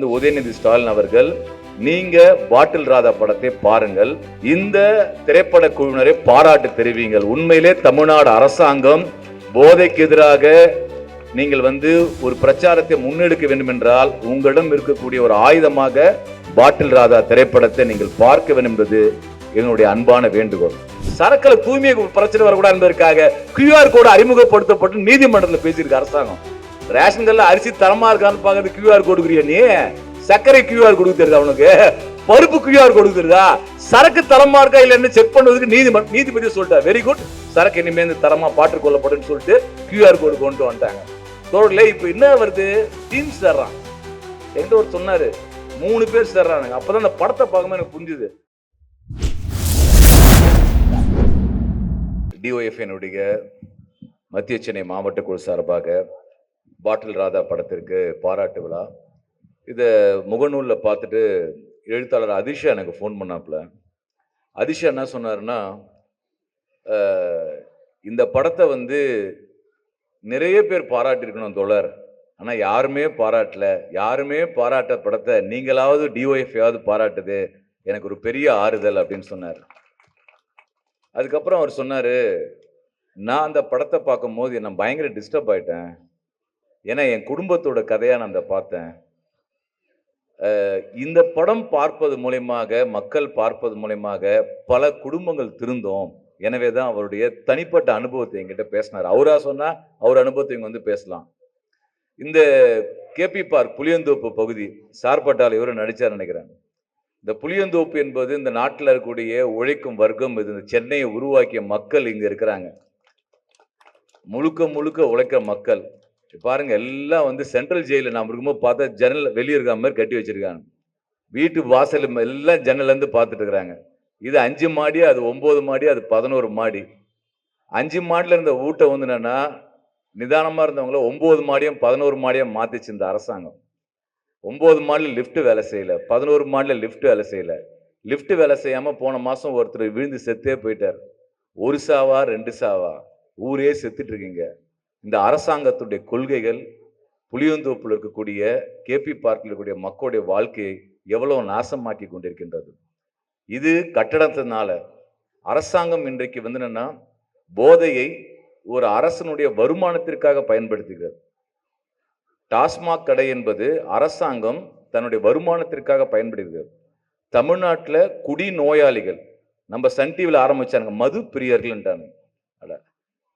இந்த உதயநிதி ஸ்டாலின் அவர்கள் நீங்க பாட்டில் ராதா படத்தை பாருங்கள். இந்த திரைப்பட குழுவினரை பாராட்டு தெரிவிங்கள். உண்மையிலே தமிழ்நாடு அரசாங்கம் போதைக்கு எதிராக நீங்கள் வந்து ஒரு பிரச்சாரத்தை முன்னெடுக்க வேண்டும் என்றால் உங்களிடம் இருக்கக்கூடிய ஒரு ஆயுதமாக பாட்டில் ராதா திரைப்படத்தை நீங்கள் பார்க்க வேண்டும் என்பது என்னுடைய அன்பான வேண்டுகோள். சரக்குல தூய்மை பிரச்சனை வரக்கூடாது என்பதற்காக கியூஆர் கோடு அறிமுகப்படுத்தப்பட்டு நீதிமன்றத்தில் பேசியிருக்க அரசாங்கம். ரேஷன் கடையில் அரிசி தரமா இருக்கான்னு பாக்குறது கியூஆர் கொடுக்குறியா நீ? சர்க்கரை கியூஆர் கொடுக்க தெரியுதா அவனுக்கு பருப்பு கியூஆர் கொடுக்க தெரியுதா? சரக்கு தரமா இருக்கா இல்லைன்னு செக் பண்ணுவதுக்கு நீதிமன்ற நீதிபதி சொல்லிட்டா வெரி குட் சரக்கு இனிமே இந்த தரமா பாட்டு கொள்ளப்படும் சொல்லிட்டு கியூஆர் கோடு கொண்டு வந்துட்டாங்க. தோடல இப்போ என்ன வருது? டீம்ஸ் தர்றான் என்கிட்ட ஒரு சொன்னாரு. மூணு பேர் சேர்றானுங்க. அப்பதான் அந்த படத்தை பார்க்கும்போது எனக்கு புரிஞ்சுது. டிஒஎஃப்னுடைய மத்திய சென்னை மாவட்ட குழு சார்பாக பாட்டில் ராதா படத்திற்கு பாராட்டு விழா. இதை முகநூலில் பார்த்துட்டு எழுத்தாளர் அதிஷா எனக்கு ஃபோன் பண்ணாப்புல. அதிஷா என்ன சொன்னார்னா இந்த படத்தை வந்து நிறைய பேர் பாராட்டியிருக்கணும் தோழர். ஆனால் யாருமே பாராட்டல. யாருமே பாராட்ட படத்தை நீங்களாவது டிஒஎஃப்யாவது பாராட்டுது. எனக்கு ஒரு பெரிய ஆறுதல் அப்படின்னு சொன்னார். அதுக்கப்புறம் அவர் சொன்னார் நான் அந்த படத்தை பார்க்கும்போது நான் பயங்கர டிஸ்டர்ப் ஆயிட்டேன். ஏன்னா என் குடும்பத்தோட கதையாக நான் அதை பார்த்தேன். இந்த படம் பார்ப்பது மூலயமாக மக்கள் பார்ப்பது மூலயமாக பல குடும்பங்கள் திருந்தோம். எனவே தான் அவருடைய தனிப்பட்ட அனுபவத்தை எங்கிட்ட பேசினார். அவரா சொன்னால் அவர் அனுபவத்தை இங்கே வந்து பேசலாம். இந்த கேபி பார்க் புளியந்தோப்பு பகுதி சார்பட்டால் இவரும் நடித்தார் நினைக்கிறேன். இந்த புளியந்தோப்பு என்பது இந்த நாட்டில் இருக்கக்கூடிய உழைக்கும் வர்க்கம் இது இந்த சென்னையை உருவாக்கிய மக்கள் இங்கே இருக்கிறாங்க. முழுக்க முழுக்க உழைக்கிற மக்கள். பாருங்க எல்லாம் வந்து சென்ட்ரல் ஜெயிலில் நாம் இருக்கும்போது பார்த்தா ஜன்னல் வெளியே இருக்கிற மாதிரி கட்டி வச்சிருக்காங்க. வீட்டு வாசல் எல்லாம் ஜன்னல்லேருந்து பார்த்துட்டு இருக்கிறாங்க. இது அஞ்சு மாடி அது ஒம்பது மாடி அது பதினோரு மாடி. அஞ்சு மாடியில் இருந்த வீட்டை வந்து என்னென்னா நிதானமாக இருந்தவங்கள ஒம்பது மாடியும் பதினோரு மாடியும் மாற்றிச்சு இந்த அரசாங்கம். ஒம்பது மாடியில் லிஃப்ட்டு வேலை செய்யல பதினோரு மாடியில் லிஃப்ட் வேலை செய்யலை. லிஃப்ட் வேலை செய்யாமல் போன மாதம் ஒருத்தர் விழுந்து செத்தே போயிட்டார். ஒரு சாவா ரெண்டு சாவா? ஊரே செத்துட்ருக்கீங்க இந்த அரசாங்கத்துடைய கொள்கைகள் புளியந்தோப்பில் இருக்கக்கூடிய கேபி பார்க்கில் இருக்கக்கூடிய மக்களுடைய வாழ்க்கையை எவ்வளோ நாசமாக்கி கொண்டிருக்கின்றது. இது கட்டடத்தினால. அரசாங்கம் இன்றைக்கு வந்து என்னன்னா போதையை ஒரு அரசனுடைய வருமானத்திற்காக பயன்படுத்துகிறது. டாஸ்மாக் கடை என்பது அரசாங்கம் தன்னுடைய வருமானத்திற்காக பயன்படுகிறது. தமிழ்நாட்டில் குடி நோயாளிகள் நம்ம சன் டிவியில் ஆரம்பிச்சாங்க மது பிரியர்கள்ன்றாங்க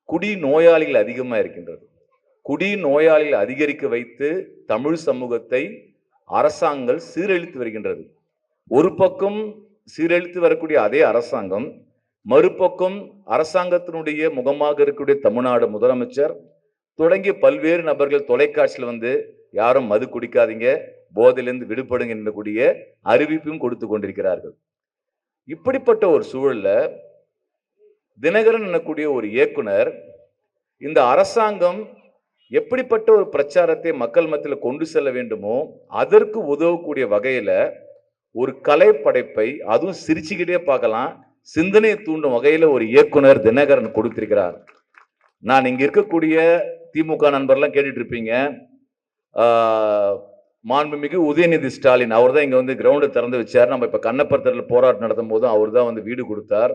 குடி நோயாளிகள் அதிகமாக இருக்கின்றது. குடி நோயாளிகள் அதிகரிக்க வைத்து தமிழ் சமூகத்தை அரசாங்கங்கள் சீரழித்து வருகின்றது. ஒரு பக்கம் சீரழித்து வரக்கூடிய அதே அரசாங்கம் மறுபக்கம் அரசாங்கத்தினுடைய முகமாக இருக்கக்கூடிய தமிழ்நாடு முதலமைச்சர் தொடங்கி பல்வேறு நபர்கள் தொலைக்காட்சியில் வந்து யாரும் மது குடிக்காதீங்க போதையிலிருந்து விடுபடுங்க என்பக்கூடிய அறிவிப்பும் கொடுத்து கொண்டிருக்கிறார்கள். இப்படிப்பட்ட ஒரு சூழல்ல தினகரன் எனக்கூடிய ஒரு இயக்குனர் இந்த அரசாங்கம் எப்படிப்பட்ட ஒரு பிரச்சாரத்தை மக்கள் மத்தியில் கொண்டு செல்ல வேண்டுமோ அதற்கு உதவக்கூடிய வகையில் ஒரு கலை படைப்பை அதுவும் சிரிச்சுக்கிட்டே பார்க்கலாம். சிந்தனையை தூண்டும் வகையில் ஒரு இயக்குனர் தினகரன் கொடுத்திருக்கிறார். நான் இங்கே இருக்கக்கூடிய திமுக நண்பர்லாம் கேட்டுட்டு இருப்பீங்க. மாண்புமிகு உதயநிதி ஸ்டாலின் அவர் தான் இங்கே வந்து கிரவுண்டு திறந்து வச்சார். நம்ம இப்போ கண்ணப்பர் தெருவில் போராட்டம் நடத்தும் போதும் அவர் தான் வந்து வீடு கொடுத்தார்.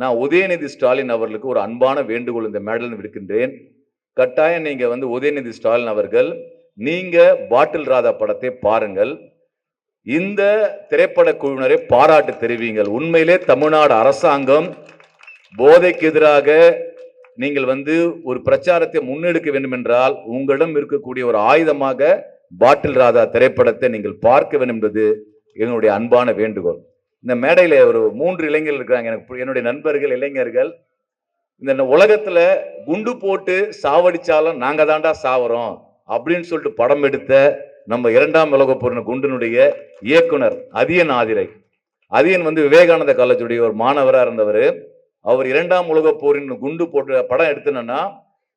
நான் உதயநிதி ஸ்டாலின் அவர்களுக்கு ஒரு அன்பான வேண்டுகோள் இந்த மேடல் விடுக்கின்றேன். கட்டாயம் நீங்க வந்து உதயநிதி ஸ்டாலின் அவர்கள் நீங்க பாட்டில் ராதா படத்தை பாருங்கள். இந்த திரைப்பட குழுவினரை பாராட்டு தெரிவிங்கள். உண்மையிலே தமிழ்நாடு அரசாங்கம் போதைக்கு எதிராக நீங்கள் வந்து ஒரு பிரச்சாரத்தை முன்னெடுக்க வேண்டும் என்றால் உங்களிடம் இருக்கக்கூடிய ஒரு ஆயுதமாக பாட்டில் ராதா திரைப்படத்தை நீங்கள் பார்க்க வேண்டும் என்பது எங்களுடைய அன்பான வேண்டுகோள். இந்த மேடையில் ஒரு மூன்று இளைஞர்கள் இருக்கிறாங்க. எனக்கு என்னுடைய நண்பர்கள் இளைஞர்கள். இந்த உலகத்துல குண்டு போட்டு சாவடிச்சாலும் நாங்க தாண்டா சாவறோம் அப்படின்னு சொல்லிட்டு படம் எடுத்த நம்ம இரண்டாம் உலக போரின குண்டினுடைய இயக்குனர் அதியன் ஆதிரை. அதியன் வந்து விவேகானந்த காலேஜுடைய ஒரு மாணவராக இருந்தவர். அவர் இரண்டாம் உலக போரின் குண்டு போட்டு படம் எடுத்தனா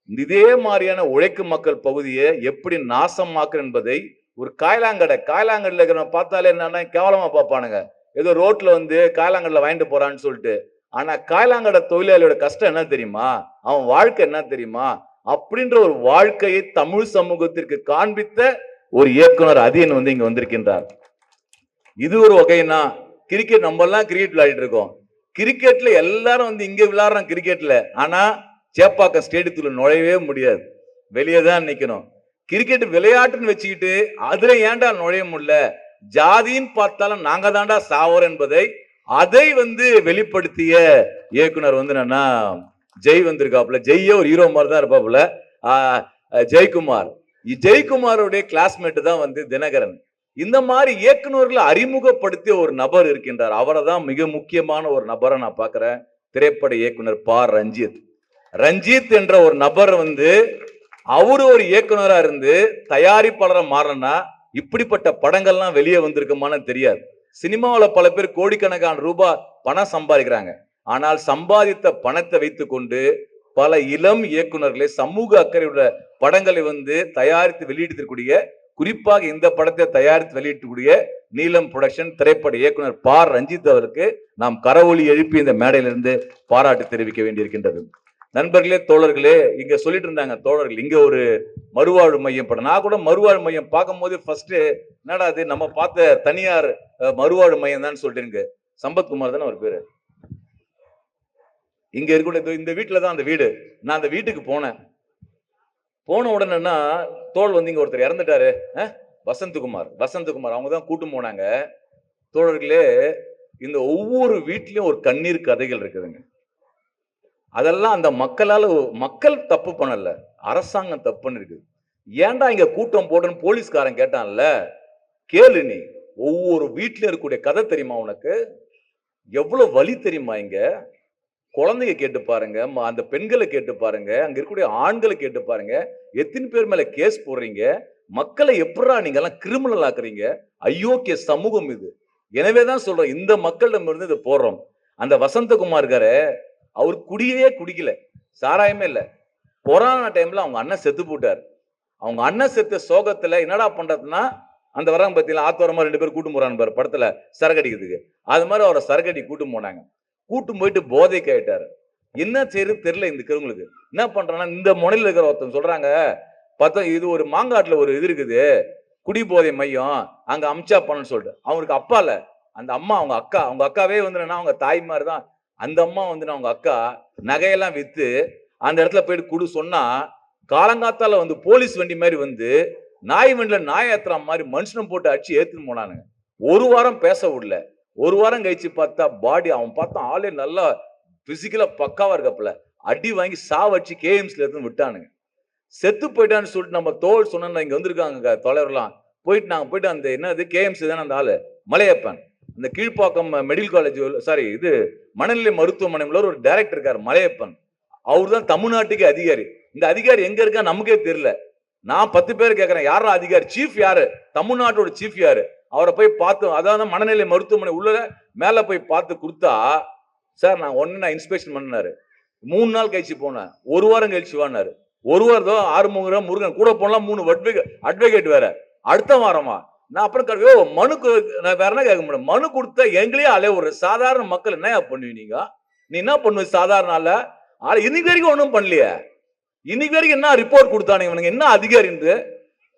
இதே மாதிரியான உழைக்கும் மக்கள் பகுதியை எப்படி நாசமாக்குற என்பதை ஒரு காயலாங்கடை காயலாங்கடையில் இருக்கிறவங்க பார்த்தாலே என்னன்னா கேவலமா பார்ப்பானுங்க. ஏதோ ரோட்ல வந்து காலாங்கடல வாங்கிட்டு போறான்னு சொல்லிட்டு. ஆனா காலாங்கட தொழிலாளியோட கஷ்டம் என்ன தெரியுமா? அவன் வாழ்க்கை என்ன தெரியுமா? அப்படின்ற ஒரு வாழ்க்கையை தமிழ் சமூகத்திற்கு காண்பித்த ஒரு இயக்குனர் அதியன் வந்து இங்க வந்திருக்கின்றார். இது ஒரு வகைன்னா கிரிக்கெட் நம்ம எல்லாம் கிரிக்கெட் விளையாடிட்டு இருக்கோம். கிரிக்கெட்ல எல்லாரும் வந்து இங்க விளையாடுறோம் கிரிக்கெட்ல ஆனா சேப்பாக்கம் ஸ்டேடியத்துல நுழையவே முடியாது. வெளியே தான் நிக்கணும். கிரிக்கெட் விளையாட்டுன்னு வச்சுக்கிட்டு அதுல ஏன்டா நுழைய முடியல? ஜாதின்னு பார்த்தாலும் நாங்க தாண்டா சாவோர் என்பதை அதை வந்து வெளிப்படுத்திய இயக்குனர் வந்து என்னன்னா ஜெய் வந்திருக்காப்புல. ஜெய்யே ஒரு ஹீரோ மாதிரி தான் இருப்பாப்புல ஜெய்குமார். அஹ் ஜெயக்குமார் கிளாஸ்மேட் தான் வந்து தினகரன். இந்த மாதிரி இயக்குனர்களை அறிமுகப்படுத்திய ஒரு நபர் இருக்கின்றார். அவரை தான் மிக முக்கியமான ஒரு நபரை நான் பார்க்குறேன். திரைப்பட இயக்குனர் பா. ரஞ்சித். ரஞ்சித் என்ற ஒரு நபர் வந்து அவர் ஒரு இயக்குனராக இருந்து தயாரிப்பாளராக மாறனா இப்படிப்பட்ட படங்கள்லாம் வெளியே வந்திருக்குமான்னு தெரியாது. சினிமாவில் பல பேர் கோடிக்கணக்கான ரூபாய் பணம் சம்பாதிக்கிறாங்க. ஆனால் சம்பாதித்த பணத்தை வைத்து கொண்டு பல இளம் இயக்குனர்களை சமூக அக்கறையுள்ள படங்களை வந்து தயாரித்து வெளியிட்டிருக்கூடிய குறிப்பாக இந்த படத்தை தயாரித்து வெளியிட்டக்கூடிய நீலம் புரொடக்ஷன் திரைப்பட இயக்குனர் பார் ரஞ்சித் அவருக்கு நாம் கரவொலி எழுப்பி இந்த மேடையிலிருந்து பாராட்டு தெரிவிக்க வேண்டியிருக்கின்றது. நண்பர்களே தோழர்களே இங்க சொல்லிட்டு இருந்தாங்க தோழர்கள் இங்க ஒரு மறுவாழ்வு மையம் படம். நான் கூட மறுவாழ்வு மையம் பார்க்கும் போது ஃபர்ஸ்ட் என்னடா அது நம்ம பார்த்த தனியார் மறுவாழ்வு மையம் தான் சொல்லிட்டு சம்பத்குமார் தானே ஒரு பேரு. இங்க இருக்கக்கூடிய இந்த வீட்டுல தான் அந்த வீடு. நான் அந்த வீட்டுக்கு போனேன். போன உடனேன்னா தோல் வந்து இங்க ஒருத்தர் இறந்துட்டாரு. வசந்தகுமார் வசந்தகுமார் அவங்க தான் கூட்டும் போனாங்க. தோழர்களே இந்த ஒவ்வொரு வீட்லயும் ஒரு கண்ணீர் கதைகள் இருக்குதுங்க. அதெல்லாம் அந்த மக்களால் மக்கள் தப்பு பண்ணல அரசாங்கம் தப்புன்னு இருக்குது. ஏன்டா இங்க கூட்டம் போடுன்னு போலீஸ்காரன் கேட்டான்ல? கேளு நீ. ஒவ்வொரு வீட்டில் இருக்கக்கூடிய கதை தெரியுமா உனக்கு? எவ்வளோ வலி தெரியுமா இங்க? குழந்தைங்க கேட்டு பாருங்க அந்த பெண்களை கேட்டு பாருங்க அங்க இருக்கக்கூடிய ஆண்களை கேட்டு பாருங்க. எத்தனை பேர் மேல கேஸ் போடுறீங்க? மக்களை எப்படா நீங்க எல்லாம் கிரிமினல் ஆக்குறீங்க? அயோக்கிய சமூகம் இது. எனவே தான் சொல்றேன் இந்த மக்களிடம் இருந்து இதை போடுறோம். அந்த வசந்தகுமார் இருக்காரு அவர் குடியே குடிக்கல. சாராயமே இல்ல. கொரோனா டைம்ல அவங்க அண்ணன் செத்து போட்டார் அவங்க அண்ணன் செத்த சோகத்துல என்னடா பண்றதுன்னா அந்த வராங்க பத்தியில ஆத்தோரமா ரெண்டு பேரும் கூட்டும் போறாங்க பாரு படத்துல சரகடிக்கிறதுக்கு. அது மாதிரி அவரை சரகடி கூட்டும் போனாங்க. கூட்டும் போயிட்டு போதைக்கு ஆயிட்டாரு. என்ன செய்யறது தெரியல இந்த கிழங்களுக்கு என்ன பண்றாங்கன்னா இந்த முனையில இருக்கிற ஒருத்தன் சொல்றாங்க பார்த்தா இது ஒரு மாங்காட்டுல ஒரு இது இருக்குது. குடி போதை மையம். அங்க அமிச்சா பண்ணு சொல்லிட்டு. அவருக்கு அப்பா இல்ல. அந்த அம்மா அவங்க அக்கா அவங்க அக்காவே வந்து அவங்க அவங்க மாதிரி தான் அந்த அம்மா வந்து அவங்க அக்கா நகையெல்லாம் வித்து அந்த இடத்துல போயிட்டு குடு சொன்னா காலங்காத்தால வந்து போலீஸ் வண்டி மாதிரி வந்து நாய் வண்டியில நாய் ஏத்துற மாதிரி மனுஷனை போட்டு அடிச்சு ஏத்துன்னு போனானுங்க. ஒரு வாரம் பேச விடல. ஒரு வாரம் கழிச்சு பார்த்தா பாடி அவன் பார்த்தா ஆளே நல்லா பிசிக்கலா பக்காவா இருக்கப்பல. அடி வாங்கி சாவச்சு கேஎம்ஸ்ல இருந்து விட்டானுங்க. செத்து போயிட்டான்னு சொல்லிட்டு நம்ம தோல் சொன்னா இங்க வந்திருக்காங்க தொலைவர்லாம். போயிட்டு நாங்க போயிட்டு அந்த என்னது கேஎம்சி தானே அந்த ஆளு? மலையப்பன். இந்த கீழ்ப்பாக்கம் மெடிக்கல் காலேஜ் சாரி இது மனநிலை மருத்துவமனையில் ஒரு டைரக்டர் இருக்காரு மலையப்பன். அவர் தான் தமிழ்நாட்டுக்கு அதிகாரி. இந்த அதிகாரி எங்க இருக்கா நமக்கே தெரியல. நான் பத்து பேர் கேட்கறேன் யாரா அதிகாரி? சீஃப் யாரு? தமிழ்நாட்டோட சீஃப் யாரு? அவரை போய் பார்த்து அதான் மனநிலை மருத்துவமனை உள்ள மேல போய் பார்த்து கொடுத்தா சார் நான் ஒன்னு நான் இன்ஸ்பெக்ஷன் பண்ணாரு மூணு நாள் கழிச்சு போனேன். ஒரு வாரம் கழிச்சு வானாரு ஒரு வாரம் ஆறு ஆறுமுகம் முருகன் கூட போனலாம் மூணு அட்வொகேட் வேற. அடுத்த வாரமா நான் அப்புறம் கேட்க, "யோ, மனு நான் வேற என்ன கேட்க முடியும்? மனு கொடுத்தா எங்களையே அலைய ஒரு சாதாரண மக்கள் என்ன பண்ணுவீங்க நீங்க? நீ என்ன பண்ணுவ சாதாரண ஆள? ஆனால் இன்னைக்கு வரைக்கும் ஒன்றும் பண்ணலையே. இன்னைக்கு வரைக்கும் என்ன ரிப்போர்ட் கொடுத்தானுங்க இவனுக்கு என்ன அதிகாரிந்து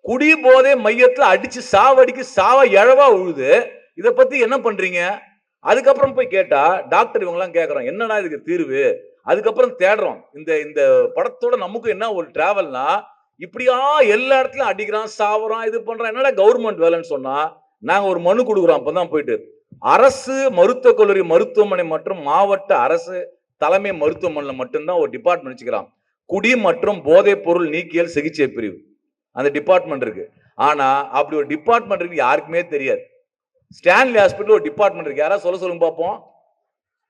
குடி போதே மையத்தில் அடிச்சு சாவடிக்கு சாவ இழவா உழுது இதை பத்தி என்ன பண்றீங்க? அதுக்கப்புறம் போய் கேட்டா டாக்டர் இவங்கெல்லாம் கேட்குறோம் என்னடா இதுக்கு தீர்வு? அதுக்கப்புறம் தேடுறோம். இந்த இந்த படத்தோட நமக்கு என்ன ஒரு டிராவல்னா இப்படியா எல்லா இடத்துலயும் அடிக்கிறான் சாவறான் இது பண்றான். என்னடா கவர்மெண்ட் வேலைன்னு சொன்னா நாங்க ஒரு மனு கொடுக்குறோம் அப்பதான் போயிட்டு. அரசு மருத்துவக் கல்லூரி மருத்துவமனை மற்றும் மாவட்ட அரசு தலைமை மருத்துவமனையில் மட்டும்தான் ஒரு டிபார்ட்மெண்ட் வச்சுக்கிறான். குடி மற்றும் போதைப் பொருள் நீக்கியல் சிகிச்சை பிரிவு. அந்த டிபார்ட்மெண்ட் இருக்கு. ஆனா அப்படி ஒரு டிபார்ட்மெண்ட் இருக்கு யாருக்குமே தெரியாது. ஸ்டான்லி ஹாஸ்பிட்டல் ஒரு டிபார்ட்மெண்ட் இருக்கு. யாராவது சொல்ல சொல்லுங்க பார்ப்போம்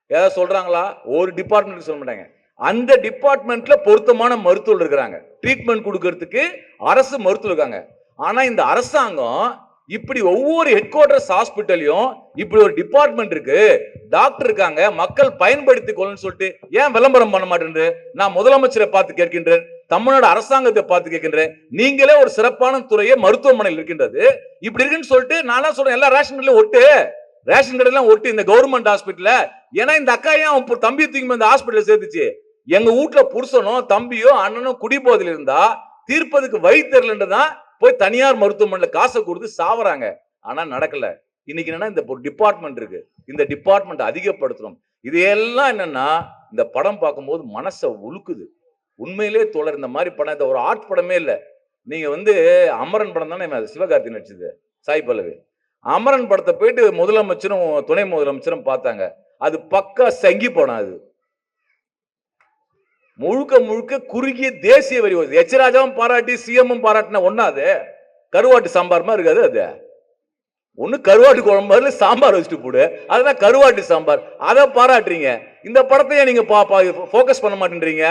யாராவது சொல்றாங்களா? ஒரு டிபார்ட்மெண்ட் சொல்ல மாட்டாங்க. அந்த டிபார்ட்மெண்ட்ல பொருத்தமான மருத்துவர் இருக்கிறாங்க. ட்ரீட்மெண்ட் கொடுக்கறதுக்கு அரசு மருத்துவர் இருக்காங்க. ஆனா இந்த அரசாங்கம் இப்படி ஒவ்வொரு ஹெட் குவார்டர்ஸ் ஹாஸ்பிட்டலையும் இப்படி ஒரு டிபார்ட்மெண்ட் இருக்கு. டாக்டர் இருக்காங்க. மக்கள் பயன்படுத்திக் கொள்ளணும்னு சொல்லிட்டு ஏன் விளம்பரம் பண்ண மாட்டேன்று நான் முதலமைச்சரை பார்த்து கேட்கின்றேன். தமிழ்நாடு அரசாங்கத்தை பார்த்து கேட்கின்றேன். நீங்களே ஒரு சிறப்பான துறையே மருத்துவமனையில் இருக்கின்றது. இப்படி இருக்குன்னு சொல்லிட்டு நானா சொல்றேன். எல்லா ரேஷன் கடையிலும் ஒட்டு. ரேஷன் கடையெல்லாம் ஒட்டு. இந்த கவர்மெண்ட் ஹாஸ்பிட்டல ஏன்னா இந்த அக்கா ஏன் தம்பி தூக்கி இந்த ஹாஸ்பிட்டல் சேர்த்துச்சு? எங்க வீட்ல புருஷனோ தம்பியோ அண்ணனோ குடிபோதில் இருந்தா தீர்ப்பதுக்கு வழி தெரியலன்றதான் போய் தனியார் மருத்துவமனையில காசை கொடுத்து சாவறாங்க. ஆனா நடக்கல. இன்னைக்கு என்னன்னா இந்த டிபார்ட்மெண்ட் இருக்கு. இந்த டிபார்ட்மெண்ட் அதிகப்படுத்தணும். இது எல்லாம் என்னன்னா இந்த படம் பார்க்கும்போது மனசை உழுக்குது உண்மையிலே தொடர் இந்த மாதிரி படம் இந்த ஒரு ஆர்ட் படமே இல்லை. நீங்க வந்து அமரன் படம் தானே சிவகார்த்தி நடிச்சது சாய் பல்லவி. அமரன் படத்தை போயிட்டு முதலமைச்சரும் துணை முதலமைச்சரும் பார்த்தாங்க. அது பக்கா சங்கி படம் அது. முழுக்க முழுக்க குறுகிய தேசிய வரி வருது எச் ராஜாவும் பாராட்டி சிஎம்மும் பாராட்டின ஒன்னாது கருவாட்டு சாம்பார் மாதிரி இருக்காது அது. ஒன்று கருவாட்டு குழம்பு சாம்பார் வச்சுட்டு போடு. அதுதான் கருவாட்டு சாம்பார். அதை பாராட்டுறீங்க. இந்த படத்தையே நீங்க ஃபோக்கஸ் பண்ண மாட்டேன்றீங்க.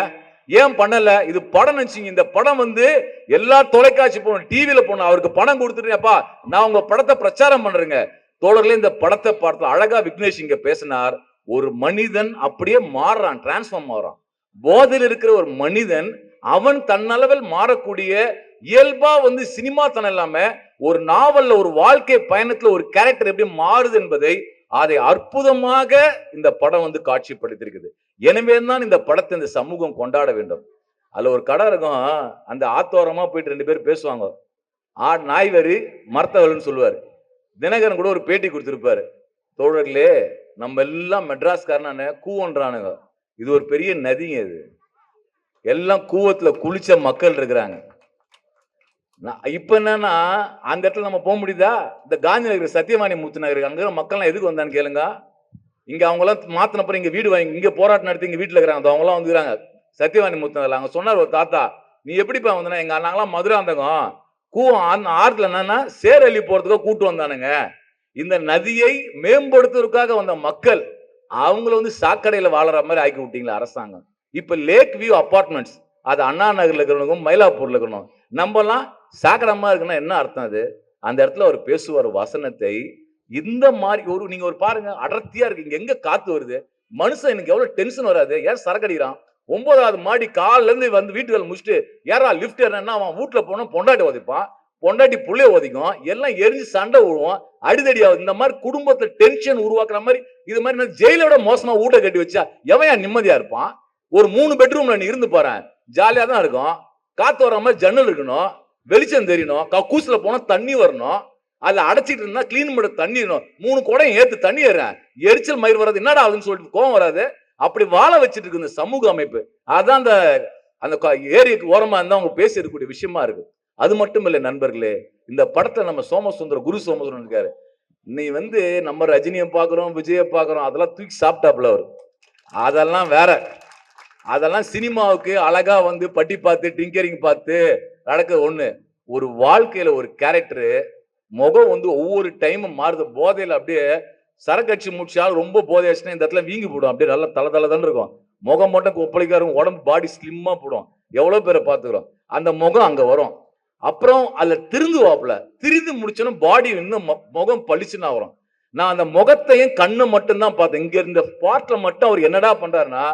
ஏன் பண்ணல? இது படம் நினைச்சீங்க. இந்த படம் வந்து எல்லா தொலைக்காட்சி போகணும் டிவியில போகணும் அவருக்கு பணம் கொடுத்துட்டேப்பா. நான் உங்க படத்தை பிரச்சாரம் பண்றேங்க. தோழர்களே இந்த படத்தை பார்த்து அழகா விக்னேஷ் இங்க பேசினார். ஒரு மனிதன் அப்படியே மாறுறான் டிரான்ஸ்ஃபார்ம் ஆகிறான். போதையில் இருக்கிற ஒரு மனிதன் அவன் தன்னளவில் மாறக்கூடிய இயல்பா வந்து சினிமா தனம் இல்லாம ஒரு நாவல்ல ஒரு வாழ்க்கை பயணத்துல ஒரு கேரக்டர் எப்படி மாறுது என்பதை அதை அற்புதமாக இந்த படம் வந்து காட்சிப்படுத்தியிருக்குது. எனவே தான் இந்த படத்தை இந்த சமூகம் கொண்டாட வேண்டும். அதுல ஒரு கடை இருக்கும். அந்த ஆத்தோரமா போயிட்டு ரெண்டு பேர் பேசுவாங்க. ஆ நாய் வரி மரத்தவள்னு சொல்லுவார். தினகரன் கூட ஒரு பேட்டி கொடுத்துருப்பாரு. தோழர்களே நம்ம எல்லாம் மெட்ராஸ்காரனான கூவன்றானுங்க இது ஒரு பெரிய நதிங்க இது எல்லாம் கூவத்துல குளிச்ச மக்கள் இருக்கிறாங்க. நான் இப்ப என்னன்னா அந்த இடத்துல நம்ம போக முடியுதா? இந்த காந்தி நகர் சத்தியவாணி முத்து நகர் அங்க மக்கள்லாம் எதுக்கு வந்தான்னு கேளுங்க. இங்க அவங்க எல்லாம் மாத்தினப்புறம் இங்க வீடு வாங்கி இங்க போராட்டம் நடத்தி இங்க வீட்டுல இருக்கிறாங்க. அவங்க எல்லாம் வந்துக்கிறாங்க. சத்தியவாணி முத்து நகர் அங்க சொன்னார் ஒரு தாத்தா நீ எப்படிப்பா வந்தனா? எங்க நாங்களாம் மதுராந்தகம். கூவம் ஆ- ஆறுல என்னன்னா சேரள்ளி போறதுக்காக கூட்டு வந்தானுங்க. இந்த நதியை மேம்படுத்துவதற்காக வந்த மக்கள் அவங்கள வந்து சாக்கடையில் வாழற மாதிரி ஆக்கி விட்டீங்களா அரசாங்கம். இப்போ லேக் வியூ அப்பார்ட்மெண்ட்ஸ் அது அண்ணா நகரில் இருக்கிறவங்க மயிலாப்பூரில் இருக்கணும் நம்மலாம் சாக்கடமாக இருக்குன்னா என்ன அர்த்தம் அது? அந்த இடத்துல அவர் பேசுவார் வசனத்தை. இந்த மாதிரி ஒரு நீங்கள் ஒரு பாருங்க அடர்த்தியாக இருக்கு. இங்கே எங்கே காற்று வருது? மனுஷன் எனக்கு எவ்வளோ டென்ஷன் வராது. ஏன் சரக்கு அடிக்கிறான் ஒன்பதாவது மாடி காலிலேருந்து வந்து வீட்டுகள் முடிச்சுட்டு ஏறா லிஃப்ட் ஏறனா அவன் வீட்டில் போனால் பொண்டாட்டி உதைப்பான். பொண்டாட்டி புள்ளைய உதைக்கும். எல்லாம் எரிஞ்சு சண்டை விழுவோம் அடிதடி ஆகுது இந்த மாதிரி குடும்பத்தில் டென்ஷன் உருவாக்குற மாதிரி இது மாதிரி நான் ஜெயிலோட மோசமா வீட்டை கட்டி வச்சா எவன் நிம்மதியா இருப்பான்? ஒரு மூணு பெட்ரூம்ல நீ இருந்து போறேன். ஜாலியா தான் இருக்கும். காத்து வர மாதிரி ஜன்னல் இருக்கணும். வெளிச்சம் தெரியணும். கக்கூசில் போனா தண்ணி வரணும். அதுல அடைச்சிட்டு இருந்தா கிளீன் பண்ண தண்ணி மூணு குடம் ஏத்து தண்ணி ஏறேன் எரிச்சல் மயிர் வராது என்னடா ஆகுதுன்னு சொல்லிட்டு கோவம் வராது. அப்படி வாழ வச்சுட்டு இருக்கு இந்த சமூக அமைப்பு அதான் அந்த அந்த க- ஏரிக்கு ஓரமா இருந்தா அவங்க பேசி இருக்கக்கூடிய விஷயமா இருக்கு. அது மட்டும் இல்லை நண்பர்களே இந்த படத்தை நம்ம சோமசுந்தர குரு சோமசுந்தரம் இருக்காரு. இன்னைக்கு வந்து நம்ம ரஜினியை பார்க்குறோம் விஜயை பார்க்குறோம் அதெல்லாம் தூக்கி சாப்பிட்டாப்புல அவர். அதெல்லாம் வேற. அதெல்லாம் சினிமாவுக்கு அழகா வந்து பட்டி பார்த்து டிங்கரிங் பார்த்து நடக்க ஒண்ணு. ஒரு வாழ்க்கையில ஒரு கேரக்டரு முகம் வந்து ஒவ்வொரு டைமும் மாறுது. போதையில அப்படியே சரக்கட்சி முடிச்சாலும் ரொம்ப போதை ஆச்சுன்னா இந்த இடத்துல வீங்கி போடும் அப்படியே நல்லா தலை தலை தான் இருக்கும். முகம் மட்டும் கொப்பளிக்கா இருக்கும் உடம்பு பாடி ஸ்லிம்மா போடும். எவ்வளோ பேரை பார்த்துக்கிறோம்? அந்த முகம் அங்கே வரும். அப்புறம் அதுல திருந்துவாப்புல. திரிந்து முடிச்சனும் பாடி இன்னும் முகம் பளிச்சுன்னா வரும் நான் அந்த முகத்தையும் கண்ணு மட்டும்தான் பார்த்தேன். இங்க இருந்த பாட்டில் மட்டும் அவர் என்னடா பண்றாருன்னா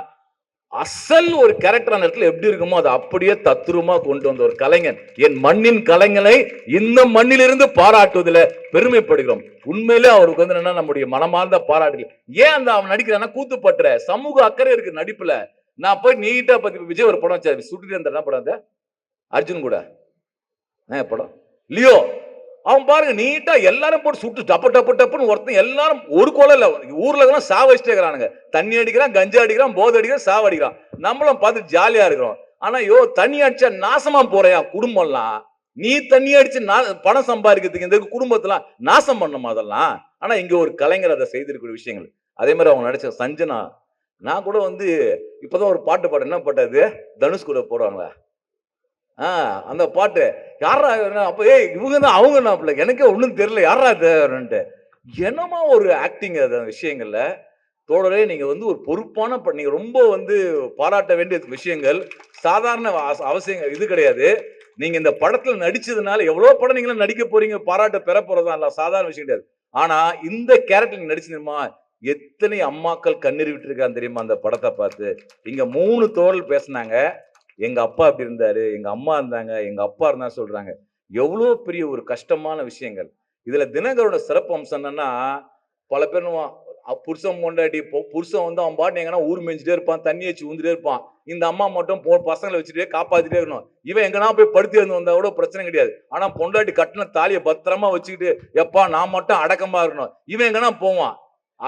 அசல் ஒரு கேரக்டர் அந்த இடத்துல எப்படி இருக்குமோ அதை அப்படியே தத்துருமா கொண்டு வந்த ஒரு கலைஞன். என் மண்ணின் கலைஞனை இந்த மண்ணிலிருந்து பாராட்டுவதில் பெருமைப்படுகிறோம். உண்மையிலே அவருக்கு வந்து என்னன்னா நம்முடைய மனமார்ந்த பாராட்டுகள். ஏன் அந்த அவன் நடிக்கிறான்னா கூத்துப்பட்டுற. சமூக அக்கறை இருக்கு நடிப்புல. நான் போய் நீட்டா பத்தி விஜய் ஒரு படம் வச்சாரு. சுட்டுட்டு இருந்த என்ன படம் அந்த அர்ஜுன் கூட. படம்? லியோ. அவன் பாருங்க நீட்டா எல்லாரும் போட்டு சுட்டு டப்பு டப்பு டப்புன்னு ஒருத்தன் எல்லாரும் ஒரு கொலை இல்லை ஊர்ல தான் சாவ இருக்கிறானுங்க. தண்ணி அடிக்கிறான் கஞ்சா அடிக்கிறான் போதை அடிக்கிறான் சாவ அடிக்கிறான். நம்மளும் பார்த்து ஜாலியா இருக்கிறோம். ஆனா யோ தண்ணி அடிச்சா நாசமா போறையா குடும்பம்லாம்? நீ தண்ணி அடிச்சு நா- பணம் சம்பாதிக்கிறதுக்கு இந்த குடும்பத்தெல்லாம் நாசம் பண்ணுமா அதெல்லாம்? ஆனா இங்க ஒரு கலைஞர் அதை செய்திருக்கிற விஷயங்கள். அதே மாதிரி அவங்க நடிச்ச சஞ்சனா நான் கூட வந்து இப்பதான் ஒரு பாட்டு பாட்டு என்ன பாட்டு அது? தனுஷ் கூட போடுவாங்களா. ஆ அந்த பாட்டு யாரா இவரு? அப்போ ஏய் இவங்க தான் அவங்க நாப்பில் எனக்கே ஒன்றும் தெரியல. யாரா இதுன்ட்டு என்னமா ஒரு ஆக்டிங் அது அந்த விஷயங்கள்ல? தோழரே நீங்கள் வந்து ஒரு பொறுப்பான ப- நீங்கள் ரொம்ப வந்து பாராட்ட வேண்டிய விஷயங்கள். சாதாரண அவ- இது கிடையாது. நீங்க இந்த படத்துல நடிச்சதுனால எவ்வளவு படம் நீங்களும் நடிக்க போறீங்க? பாராட்ட பெற போறதா இல்ல சாதாரண விஷயம் கிடையாது. ஆனா இந்த கேரக்டர் நீங்கள் நடிச்சிருமா எத்தனை அம்மாக்கள் கண்ணீர் விட்டுருக்கான்னு தெரியுமா அந்த படத்தை பார்த்து? இங்க மூணு தோழல் பேசினாங்க. எங்க அப்பா அப்படி இருந்தாரு எங்க அம்மா இருந்தாங்க எங்க அப்பா இருந்தா சொல்றாங்க. எவ்வளோ பெரிய ஒரு கஷ்டமான விஷயங்கள். இதுல தினகரோட சிறப்பு அம்சம் என்னன்னா பல பேர் புருஷன் கொண்டாடி புருஷன் வந்து அவன் பாட்டு எங்கன்னா ஊர் மேய்ஞ்சிட்டே இருப்பான் தண்ணி வச்சு ஊந்துட்டே இருப்பான். இந்த அம்மா மட்டும் போ பசங்களை வச்சுட்டே காப்பாத்திட்டே இருக்கணும். இவன் எங்கன்னா போய் படுத்து இருந்து வந்தா கூட பிரச்சனை கிடையாது. ஆனா பொண்டாட்டி கட்டின தாலியை பத்திரமா வச்சுக்கிட்டு எப்பா நான் மட்டும் அடக்கமா இருக்கணும். இவன் எங்கன்னா போவான்.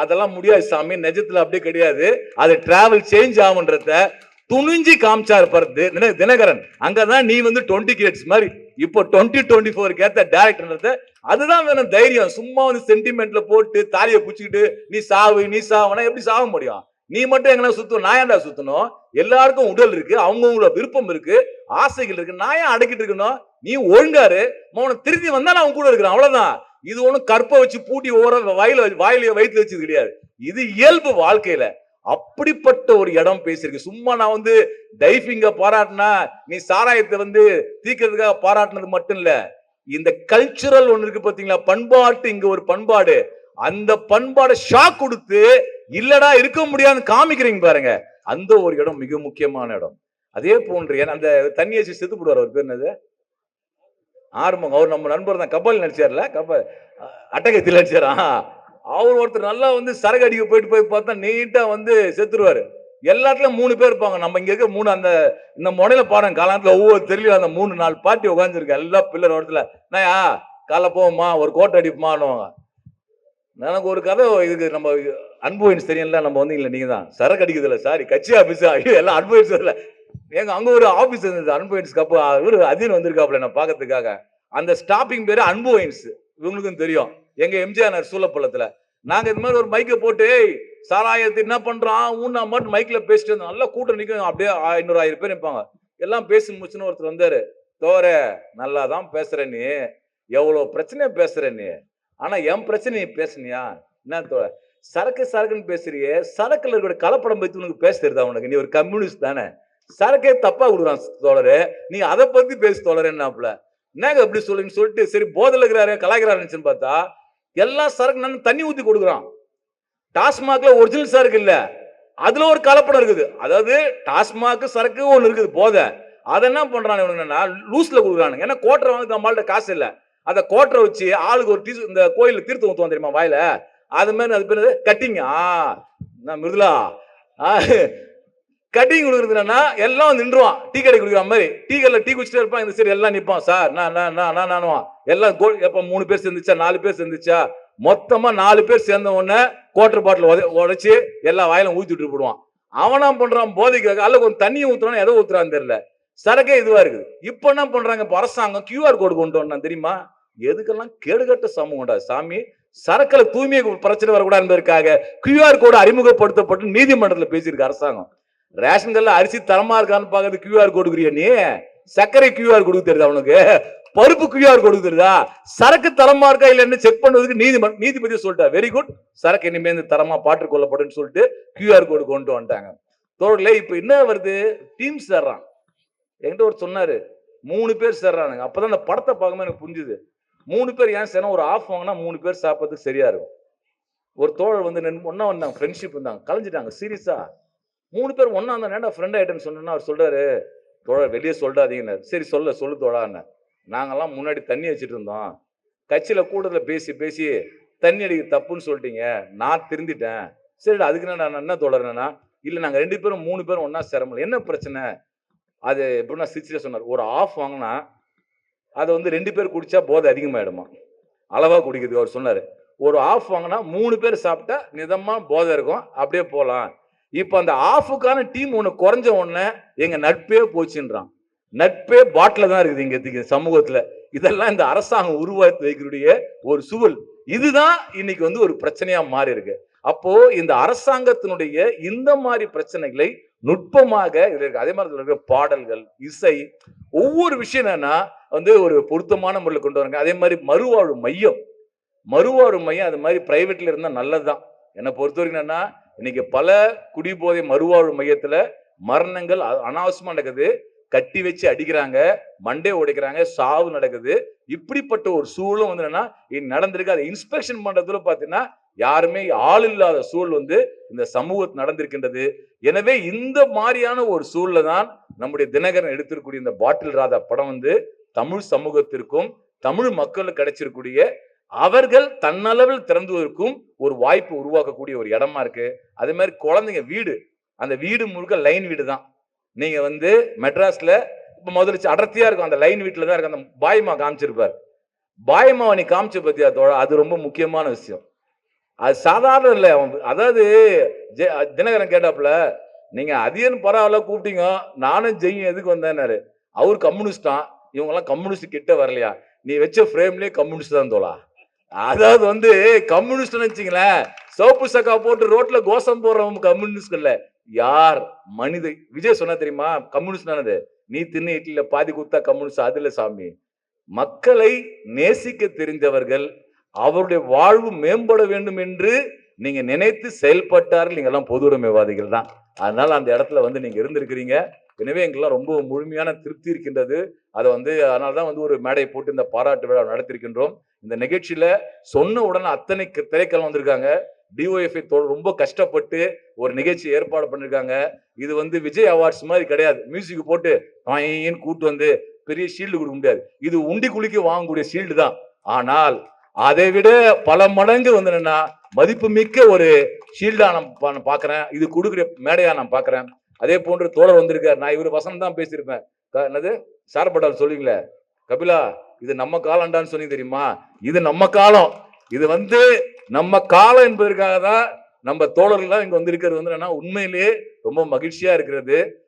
அதெல்லாம் முடியாது சாமி நிஜத்துல அப்படியே கிடையாது. அது டிராவல் சேஞ்ச் ஆகுன்றத துணிஞ்சு காமிச்சாரு பாரு தினகரன். அங்கதான் நீ வந்து டுவெண்ட்டி கிரேட்ஸ் மாதிரி. இப்போ டுவெண்ட்டி டுவெண்ட்டி ஃபோருக்கு ஏற்ற டேரக்டர்ன்றத அதுதான் வேணும் தைரியம். சும்மா வந்து சென்டிமெண்ட்ல போட்டு தாலியை பிடிச்சிக்கிட்டு நீ சாவு நீ சாவுனா எப்படி சாக முடியும்? நீ மட்டும் எங்கன்னா சுத்தணும் நான் ஏன்டா சுத்தணும்? எல்லாருக்கும் உடல் இருக்கு அவங்கவுங்களோட விருப்பம் இருக்கு ஆசைகள் இருக்கு நான் ஏன் அடக்கிட்டு இருக்கணும்? நீ ஒழுங்காரு மௌன திருத்தி வந்தா நான் உன் கூட இருக்கிறேன் அவ்வளவுதான். இது ஒன்றும் கற்பை வச்சு பூட்டி ஓர வாயில வாயில வயிற்று வச்சது கிடையாது இது இயல்பு வாழ்க்கையில. அப்படிப்பட்ட ஒரு இடம் பேசியிருக்கு. சும்மா நான் வந்து டைஃபிங்க பாராட்டினா நீ சாராயத்தை வந்து தீக்கிறதுக்காக பாராட்டினது மட்டும் இல்ல. இந்த கல்ச்சுரல் ஒன்று இருக்கு பாத்தீங்களா? பண்பாட்டு இங்க ஒரு பண்பாடு. அந்த பண்பாடை ஷாக் கொடுத்து இல்லடா இருக்க முடியாதுன்னு காமிக்கிறீங்க பாருங்க. அந்த ஒரு இடம் மிக முக்கியமான இடம். அதே போன்று அந்த தண்ணியை வச்சு செத்து போடுவார் அவர் பேர் என்னது? ஆறுமுகம். அவர் நம்ம நண்பர் தான். கப்பல் நடிச்சார்ல? கப்பல் அட்டகத்தில் நடிச்சாரா? அவர் ஒருத்தர் நல்லா வந்து சரக்கு அடிக்க போயிட்டு போய் பார்த்தா நீட்டா வந்து செத்துருவாரு. எல்லாத்துலயும் மூணு பேர் இருப்பாங்க. நம்ம இங்க இருக்க மூணு அந்த இந்த முனையில பாருங்க காலத்துல ஒவ்வொரு தெரியல அந்த மூணு நாலு பாட்டி உட்காந்துருக்கு எல்லா பில்லர் இடத்துல நாயா காலைல போவோமா ஒரு கோட்டை அடிப்போமான்னுவாங்க. எனக்கு ஒரு கதை இதுக்கு நம்ம அன்புவின்ஸ் தெரியல நம்ம வந்து இல்லை நீங்க தான். சரக்கு அடிக்கிறது இல்லை சாரி கட்சி ஆஃபீஸ் ஐயோ எல்லாம் அன்புவின்ஸ் இல்லை. எங்க அங்க ஒரு ஆபீஸ் இருந்தது அன்புவின்ஸ் கப்பு. இவரு அதீன் வந்திருக்காப்புல நான் பார்க்கறதுக்காக. அந்த ஸ்டாப்பிங் பேரு அன்புவின்ஸ் இவங்களுக்கும் தெரியும். எங்க எம்ஜிஆர் சூழப்பள்ளத்துல நாங்க இது மாதிரி ஒரு மைக்கை போட்டு சாராயத்தை என்ன பண்றான்? ஊன்னா மட்டும் மைக்ல பேசிட்டு இருந்தோம் நல்லா கூட்டம் நிற்கும் அப்படியே இன்னொரு ஆயிரம் பேர் நிற்பாங்க எல்லாம் பேசி முடிச்சுன்னு ஒருத்தர் வந்தாரு. தோற நல்லா தான் பேசுற நீ. எவ்வளவு பிரச்சனையா பேசுற நீ? ஆனா என் பிரச்சனை நீ பேசுனியா? என்ன தோழ சரக்கு சரக்குன்னு பேசுறியே. சரக்குல இருக்கிற கலப்படம் பத்தி உனக்கு பேச தெரியுதா உனக்கு? நீ ஒரு கம்யூனிஸ்ட் தானே. சரக்கே தப்பா கொடுக்குறான் தோழரு. நீ அதை பத்தி பேசு தோழர் என்னாப்புல என்னங்க அப்படி சொல்லுன்னு சொல்லிட்டு சரி போதில் இருக்கிறாரு கலாய்க்கிறாருன்னு பார்த்தா எல்லா சரக்கு நான் தண்ணி ஊத்தி கொடுக்குறான். டாஸ்மாக்ல ஒரிஜினல் சரக்கு இல்ல. அதுல ஒரு கலப்படம் இருக்குது. அதாவது டாஸ்மாக் சரக்கு ஒன்று இருக்குது போதை. அதை என்ன பண்றான் என்னன்னா லூஸ்ல கொடுக்குறானுங்க. ஏன்னா கோட்டரை வாங்க நம்மள்ட்ட காசு இல்ல. அதை கோட்டரை வச்சு ஆளுக்கு ஒரு டீ இந்த கோயிலில் தீர்த்தம் ஊத்துவான் தெரியுமா வாயில? அது மாதிரி அது பேர் கட்டிங்க. ஆ மிருதுலா கட்டிங் கொடுக்குறதுனா எல்லாம் வந்து நின்றுவான். டீ கடை குடிக்கிற மாதிரி. டீ கடையில் டீ குடிச்சிட்டே இருப்பான். இந்த சரி எல்லாம் நிற்பான் சார் நான் நான் நான் நான் நானுவான் எல்லாம் கோ எப்போ மூணு பேர் சேர்ந்துச்சா? நாலு பேர் சேர்ந்துச்சா? மொத்தமாக நாலு பேர் சேர்ந்த உடனே குவாட்டர் பாட்டில் உத உடச்சி எல்லா வாயிலும் ஊற்றி விட்டு போடுவான் அவனா பண்ணுறான் போதைக்காக அல்ல கொஞ்சம் தண்ணியை ஊற்றுறான் எதை ஊற்றுறான்னு தெரியல. சரக்கே இதுவாக இருக்குது. இப்போ என்ன பண்ணுறாங்க இப்போ அரசாங்கம் கியூஆர் கோடு கொண்டு வந்தான் தெரியுமா? எதுக்கெல்லாம் கேடுகட்ட சமூகம்டா சாமி சரக்குல தூய்மை பிரச்சனை வரக்கூடாது என்பதற்காக கியூஆர் கோடு அறிமுகப்படுத்தப்பட்டு நீதிமன்றத்தில் பேசியிருக்கு அரசாங்கம். ரேஷன் கடையில் அரிசி தரமா இருக்கான்னு பார்க்கறது கியூஆர் கொடுக்குறிய நீ. சர்க்கரை கியூஆர் கொடுக்க தெரியுதா அவனுக்கு பருப்பு கியூஆர் கொடுக்க தெரியுதா? சரக்கு தரமா இருக்கா இல்லைன்னு செக் பண்ணுவதுக்கு நீதிமன்ற நீதிபதி சொல்லிட்டா வெரி குட் சரக்கு இனிமேல் இந்த தரமா பாட்டு கொள்ளப்படும் சொல்லிட்டு கியூஆர் கோடு கொண்டு வந்துட்டாங்க. தோழர்களே இப்போ என்ன வருது? டீம் சேர்றான். என்கிட்ட ஒரு சொன்னாரு. மூணு பேர் சேர்றானுங்க. அப்பதான் அந்த படத்தை பார்க்கும்போது எனக்கு புரிஞ்சுது. மூணு பேர் ஏன் சேரும் ஒரு ஆஃப் வாங்கினா மூணு பேர் சாப்பிட்றதுக்கு சரியா இருக்கும். ஒரு தோழர் வந்து ஒன்னா வந்தாங்க ஃப்ரெண்ட்ஷிப் இருந்தாங்க. கலைஞ்சிட்டாங்க. சீரியஸா மூணு பேர் ஒன்றா இருந்தா ஏன்டா ஃப்ரெண்ட் ஆகிட்டேன்னு சொன்னா அவர் சொல்கிறாரு தோழர் வெளியே சொல்றாதீங்கன்னு சரி சொல்ல சொல்லு தோழான்னு நாங்கெல்லாம் முன்னாடி தண்ணி வச்சுட்டு இருந்தோம். கட்சியில் கூட்டத்தில் பேசி பேசி தண்ணி அடிக்க தப்புன்னு சொல்லிட்டீங்க. நான் திருந்திட்டேன். சரிடா அதுக்கு நான் என்ன தொடர்றேன்னா இல்லை நாங்கள் ரெண்டு பேரும் மூணு பேரும் ஒன்றா சேரமில்ல. என்ன பிரச்சனை? அது எப்படின்னா சிரிச்சிட்டு சொன்னார். ஒரு ஆஃப் வாங்கினா அதை வந்து ரெண்டு பேர் குடித்தா போதை அதிகமாகிடுமா அளவாக குடிக்குது அவர் சொன்னார். ஒரு ஆஃப் வாங்கினா மூணு பேர் சாப்பிட்டா நிதமாக போதை இருக்கும். அப்படியே போகலாம் இப்போ அந்த ஆஃபுக்கான டீம் ஒன்று குறைஞ்ச உடனே எங்கள் நட்பே போச்சுன்றான். நட்பே பாட்டில் தான் இருக்குது இங்கே சமூகத்தில். இதெல்லாம் இந்த அரசாங்கம் உருவாக்கி வைக்கக்கூடிய ஒரு சூழல் இதுதான் இன்னைக்கு வந்து ஒரு பிரச்சனையா மாறி இருக்கு. அப்போ இந்த அரசாங்கத்தினுடைய இந்த மாதிரி பிரச்சனைகளை நுட்பமாக இதில் இருக்கு அதே மாதிரி இருக்கிற பாடல்கள் இசை ஒவ்வொரு விஷயம் என்னன்னா வந்து ஒரு பொருத்தமான முறையில் கொண்டு வராங்க. அதே மாதிரி மறுவாழ்வு மையம். மறுவாழ்வு மையம் அது மாதிரி பிரைவேட்ல இருந்தால் நல்லதுதான். என்னை பொறுத்த வரைக்கும் என்னன்னா இன்னைக்கு பல குடிபோதை மறுவாழ்வு மையத்துல மரணங்கள் அ- அனாவசியமா நடக்குது. கட்டி வச்சு அடிக்கிறாங்க மண்டே உடைக்கிறாங்க சாவு நடக்குது. இப்படிப்பட்ட ஒரு சூழலும் வந்து என்னன்னா நடந்திருக்கு. அதை இன்ஸ்பெக்ஷன் பண்றதுல பாத்தீங்கன்னா யாருமே ஆள் இல்லாத சூழல் வந்து இந்த சமூகத்தில் நடந்திருக்கின்றது. எனவே இந்த மாதிரியான ஒரு சூழல தான் நம்முடைய தினகரன் எடுத்திருக்கக்கூடிய இந்த பாட்டில் ராதா படம் வந்து தமிழ் சமூகத்திற்கும் தமிழ் மக்களுக்கு கிடைச்சிருக்கக்கூடிய அவர்கள் தன்னளவில் திறந்துவதற்கும் ஒரு வாய்ப்பு உருவாக்கக்கூடிய ஒரு இடமா இருக்கு. அதே மாதிரி குழந்தைங்க வீடு. அந்த வீடு முழுக்க லைன் வீடு தான். நீங்க வந்து மெட்ராஸ்ல இப்ப முதல்ல அடர்த்தியா இருக்கும். அந்த லைன் வீட்டுல தான் இருக்கு. அந்த பாய்மா காமிச்சிருப்பார். பாயமா நீ காமிச்ச பத்தியா தோழ? அது ரொம்ப முக்கியமான விஷயம். அது சாதாரண இல்லை. அவன் அதாவது ஜெ- தினகரன் கேட்டாப்புல நீங்க அதிகம் பரவாயில்ல கூப்பிட்டீங்க. நானும் ஜெய்யும் எதுக்கு வந்தேன்னாரு. அவர் கம்யூனிஸ்டான் இவங்கெல்லாம் கம்யூனிஸ்ட் கிட்ட வரலையா? நீ வச்ச ஃப்ரேம்லயே கம்யூனிஸ்ட் தான் தோழா. அதாவது வந்து கம்யூனிஸ்ட் வச்சுங்களேன் சோப்பு சக்கா போட்டு ரோட்ல கோஷம் போடுறவங்க கம்யூனிஸ்ட் இல்ல யார்? மனித விஜய் சொன்னா தெரியுமா? கம்யூனிஸ்ட் ஆனது நீ தின்னு இட்லியில பாதி குத்தா கம்யூனிஸ்ட் அதுல சாமி. மக்களை நேசிக்க தெரிந்தவர்கள் அவருடைய வாழ்வு மேம்பட வேண்டும் என்று நீங்க நினைத்து செயல்பட்டார்கள். நீங்க எல்லாம் பொதுவுடைமைவாதிகள் தான். அதனால அந்த இடத்துல வந்து நீங்க இருந்திருக்கிறீங்க. எனவே எங்கெல்லாம் ரொம்ப முழுமையான திருப்தி இருக்கின்றது. அதை வந்து அதனால தான் வந்து ஒரு மேடை போட்டு இந்த பாராட்டு விழா நடத்திருக்கின்றோம். இந்த நிகழ்ச்சியில சொன்ன உடனே அத்தனை க- வந்திருக்காங்க. டிஒஎஃப்ஐ தோழர் ரொம்ப கஷ்டப்பட்டு ஒரு நிகழ்ச்சி ஏற்பாடு பண்ணிருக்காங்க. இது வந்து விஜய் அவார்ட்ஸ் மாதிரி கிடையாது. மியூசிக் போட்டு டாயின்னு கூட்டு வந்து பெரிய ஷீல்டு கொடுக்க முடியாது. இது உண்டி குளிக்கு வாங்கக்கூடிய ஷீல்டு தான். ஆனால் அதை விட பல மடங்கு வந்து என்னன்னா மதிப்பு மிக்க ஒரு ஷீல்டா நான் பா- நான் பாக்குறேன் இது கொடுக்குற மேடையா நான் பாக்குறேன் அதே போன்று தோழர் வந்திருக்கார். நான் இவர் வசனம் தான் பேசியிருப்பேன். க- என்னது? சார்பட்டால் சொல்லுவீங்களே. கபிலா இது நம்ம காலம்டான்னு சொன்னீங்க தெரியுமா? இது நம்ம காலம். இது வந்து நம்ம காலம் என்பதற்காக தான் நம்ம தோழர்கள்லாம் இங்க வந்திருக்கிறது. வந்து என்னன்னா உண்மையிலேயே ரொம்ப மகிழ்ச்சியா இருக்கிறது.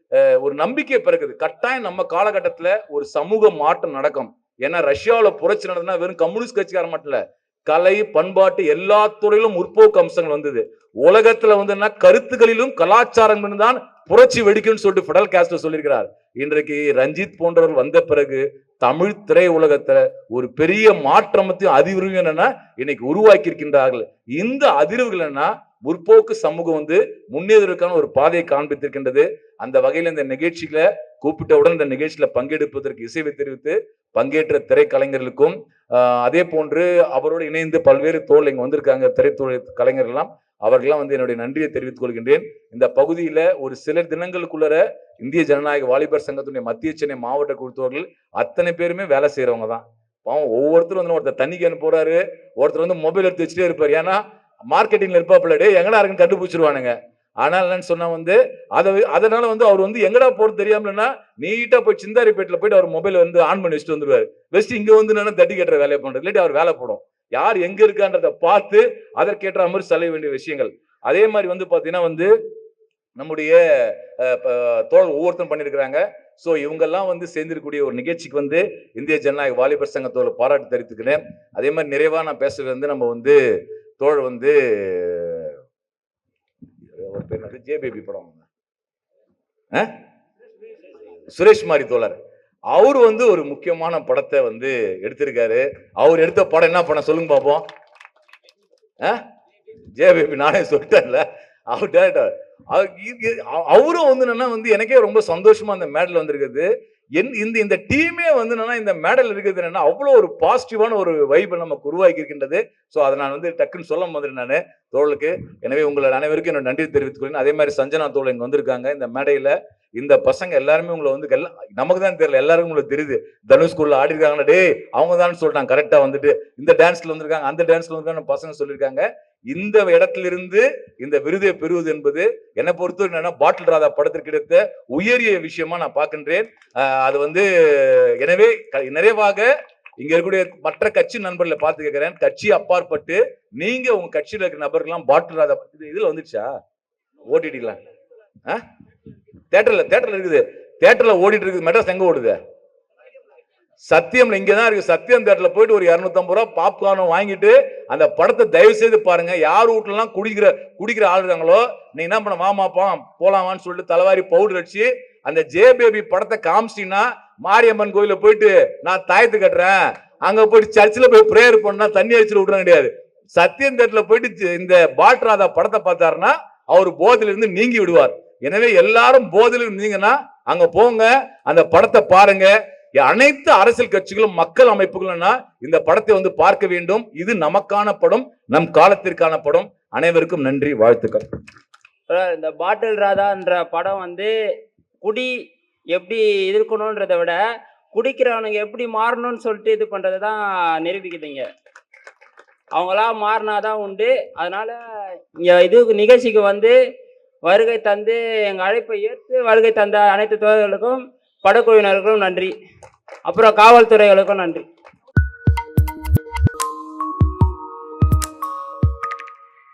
ஒரு நம்பிக்கை பிறகுது கட்டாயம் நம்ம காலகட்டத்துல ஒரு சமூக மாற்றம் நடக்கும். ஏன்னா ரஷ்யாவில் புரட்சி நடந்ததுன்னா வெறும் கம்யூனிஸ்ட் கட்சிக்கார மட்டும் கலை பண்பாட்டு எல்லா துறையிலும் முற்போக்கு அம்சங்கள் வந்தது. உலகத்துல வந்து என்ன கருத்துக்களிலும் கலாச்சாரம் தான் புரட்சி வெடிக்கும்னு சொல்லிட்டு ஃபெடல் காஸ்டர் சொல்லியிருக்கிறார். இன்றைக்கு ரஞ்சித் போன்றவர் வந்த பிறகு தமிழ் திரை உலகத்துல ஒரு பெரிய மாற்றமத்தையும் அதிர்வு என்னன்னா இன்னைக்கு உருவாக்கி இருக்கின்றார்கள் இந்த அதிர்வுகள் என்ன முற்போக்கு சமூகம் வந்து முன்னேறுவதற்கான ஒரு பாதையை காண்பித்திருக்கின்றது. அந்த வகையில் இந்த நிகழ்ச்சிகளை கூப்பிட்டவுடன் இந்த நிகழ்ச்சியில பங்கெடுப்பதற்கு இசைவை தெரிவித்து பங்கேற்ற திரைக்கலைஞர்களுக்கும் அதே போன்று அவரோடு இணைந்து பல்வேறு தோல் இங்க வந்திருக்காங்க திரைத்துறை கலைஞர்கள்லாம். அவர்கள்லாம் வந்து என்னுடைய நன்றியை தெரிவித்துக் கொள்கின்றேன். இந்த பகுதியில ஒரு சில தினங்களுக்குள்ளர இந்திய ஜனநாயக வாலிபர் சங்கத்துடைய மத்திய சென்னை மாவட்ட குழுத்தவர்கள் அத்தனை பேருமே வேலை செய்யறவங்க தான். பாவம் ஒவ்வொருத்தரும் வந்து ஒருத்தர் தண்ணிக்கு அனுப்புறாரு ஒருத்தர் வந்து மொபைல் எடுத்து வச்சுட்டே இருப்பார். ஏன்னா மார்க்கெட்டிங்ல இருப்பாப்புல டே எங்கடா இருக்குன்னு கண்டுபிடிச்சிருவானுங்க. ஆனால் என்னன்னு சொன்னா வந்து அதை அதனால வந்து அவர் வந்து எங்கடா போறது தெரியாமலன்னா நீட்டா போய் சிந்தாரிப்பேட்டில் போயிட்டு அவர் மொபைல் வந்து ஆன் பண்ணி வச்சுட்டு வந்துருவாரு. வெஸ்ட் இங்க வந்து என்னன்னா தட்டி கட்டுற வேலையை பண்றது. இல்லாட்டி அவர் வேலை போடும். யார் எங்க இருக்கான்றத பார்த்து அதற்கேற்ற மாதிரி செல்ல வேண்டிய விஷயங்கள். அதே மாதிரி வந்து பாத்தீங்கன்னா வந்து நம்முடைய தோழர் ஒவ்வொருத்தரும் பண்ணியிருக்கிறாங்க ஸோ இவங்கெல்லாம் வந்து சேர்ந்திருக்கக்கூடிய ஒரு நிகழ்ச்சிக்கு வந்து இந்திய ஜனநாயக வாலிபர் சங்கத்தோட பாராட்டு தெரிவித்துக்கிறேன். அதே மாதிரி நிறைவாக நான் பேசுறது வந்து நம்ம வந்து தோழர் வந்து ஒரு பேர் என்னது? ஜே பேபி படம். ஆ? சுரேஷ் மாரி தோழர். அவர் வந்து ஒரு முக்கியமான படத்தை வந்து எடுத்திருக்காரு. அவர் எடுத்த படம் என்ன படம் சொல்லுங்க பார்ப்போம் ஆ? ஜே நானே சொல்லிட்டேன்ல. அவர் டேரக்டர் அவர் அவரும் வந்து என்னன்னா வந்து எனக்கே ரொம்ப சந்தோஷமா அந்த மேடல் வந்திருக்குது. என் இந்த இந்த டீமே வந்து என்னன்னா இந்த மேடல் இருக்குது என்னன்னா அவ்வளோ ஒரு பாசிட்டிவான ஒரு வைபை நமக்கு உருவாக்கி இருக்கின்றது. ஸோ அதை நான் வந்து டக்குன்னு சொல்ல மாதிரி நான். தோழலுக்கு எனவே உங்களை அனைவருக்கும் என்னோட நன்றி தெரிவித்துக் கொள்கிறேன். அதே மாதிரி சஞ்சனா தோழர் இங்கே வந்திருக்காங்க இந்த மேடையில். இந்த பசங்க எல்லாருமே உங்களை வந்து எல்லாம் நமக்கு தான் தெரியல எல்லாருக்கும் உங்களுக்கு தெரியுது. தனுஷ் ஸ்கூல்ல ஆடி இருக்காங்கன்னா டேய் அவங்க தான் சொல்லிட்டாங்க கரெக்டா வந்துட்டு. இந்த டான்ஸ்ல வந்திருக்காங்க அந்த டான்ஸ்ல வந்திருக்காங்க பசங்க சொல்லியிருக்காங்க. இந்த இடத்துல இருந்து இந்த விருதை பெறுவது என்பது என்னை பொறுத்த என்னன்னா பாட்டில் ராதா படத்திற்கு எடுத்த உயரிய விஷயமா நான் பார்க்கின்றேன். அது வந்து எனவே நிறைவாக இங்க இருக்கக்கூடிய மற்ற கட்சி நண்பர்களை பார்த்து கேட்கிறேன். கட்சி அப்பாற்பட்டு நீங்க உங்க கட்சியில இருக்கிற நபர்கள்லாம் பாட்டில் ராதா இதுல வந்துச்சா வந்துடுச்சா ஓடிடிலாம் தேட்டர்ல தேட்டர்ல இருக்குது. தேட்டர்ல ஓடிட்டு இருக்குது மெட்ராஸ் எங்க ஓடுது? சத்தியம்ல இங்கதான் இருக்கு. சத்தியம் தேட்டர்ல போயிட்டு ஒரு 250 ரூபா பாப்கார்னும் வாங்கிட்டு அந்த படத்தை தயவு செய்து பாருங்க. யார் வீட்டுலாம் குடிக்கிற குடிக்கிற ஆள் இருக்காங்களோ நீ என்ன பண்ண மாமாப்பான் போலாமான்னு சொல்லிட்டு தலைவாரி பவுடர் அடிச்சு அந்த ஜே பேபி படத்தை காமிச்சிட்டீங்கன்னா மாரியம்மன் கோயில போயிட்டு நான் தாயத்து கட்டுறேன். அங்க போயிட்டு சர்ச்சில் போய் ப்ரேயர் பண்ணா தண்ணி அடிச்சு விடுறேன் கிடையாது. சத்தியம் தேட்டர்ல போயிட்டு இந்த பாட்ராதா படத்தை பார்த்தாருன்னா அவர் போதிலிருந்து இருந்து நீங்கி விடுவார். எனவே எல்லாரும் போதில் இருந்தீங்கன்னா அங்க போங்க அந்த படத்தை பாருங்க. அனைத்து அரசியல் கட்சிகளும் மக்கள் அமைப்புகளும்னா இந்த படத்தை வந்து பார்க்க வேண்டும். இது நமக்கான படம் நம் காலத்திற்கான படம். அனைவருக்கும் நன்றி வாழ்த்துக்கள். இந்த பாட்டில் ராதான்ற படம் வந்து குடி எப்படி இருக்கணுன்றதை விட குடிக்கிறவனுங்க எப்படி மாறணும்னு சொல்லிட்டு இது பண்றது தான் நிரூபிக்குதுங்க. அவங்களா மாறினாதான் உண்டு. அதனால இங்கே இது நிகழ்ச்சிக்கு வந்து வருகை தந்து எங்கள் அழைப்பை ஏற்று வருகை தந்த அனைத்து தோழர்களுக்கும் படக்குழுவினருக்கும் நன்றி. அப்புறம் காவல்துறைகளுக்கும் நன்றி.